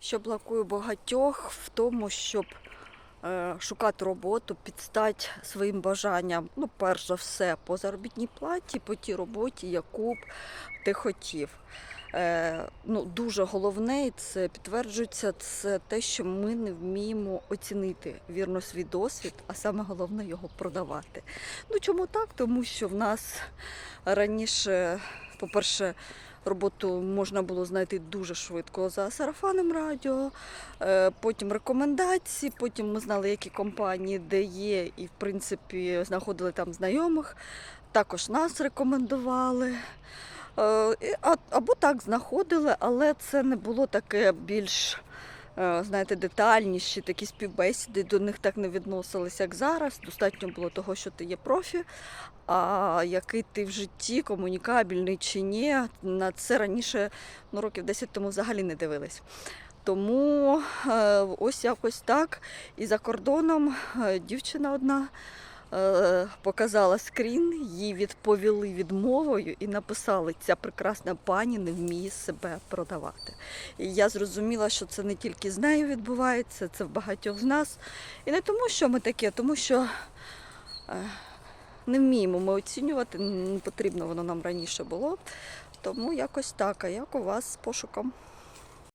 що блокує багатьох в тому, щоб е, шукати роботу, підстати своїм бажанням. Ну, перш за все, по заробітній платі, по тій роботі, яку б ти хотів. Е, ну, дуже головне, і це підтверджується, це те, що ми не вміємо оцінити вірно свій досвід, а саме головне його продавати. Ну чому так? Тому що в нас раніше, по-перше, роботу можна було знайти дуже швидко за сарафаном радіо, е, потім рекомендації, потім ми знали, які компанії де є, і в принципі знаходили там знайомих. Також нас рекомендували. Е, Або так знаходили, але це не було таке більш, знаєте, детальніші, такі співбесіди до них так не відносилися, як зараз. Достатньо було того, що ти є профі, а який ти в житті, комунікабельний чи ні, на це раніше, ну, років 10 тому взагалі не дивились. Тому е, ось якось так. І за кордоном е, дівчина одна е, показала скрін, їй відповіли відмовою і написали, ця прекрасна пані не вміє себе продавати. І я зрозуміла, що це не тільки з нею відбувається, це в багатьох з нас. І не тому, що ми такі, а тому що е, не вміємо ми оцінювати, не потрібно воно нам раніше було. Тому якось так. А як у вас з пошуком?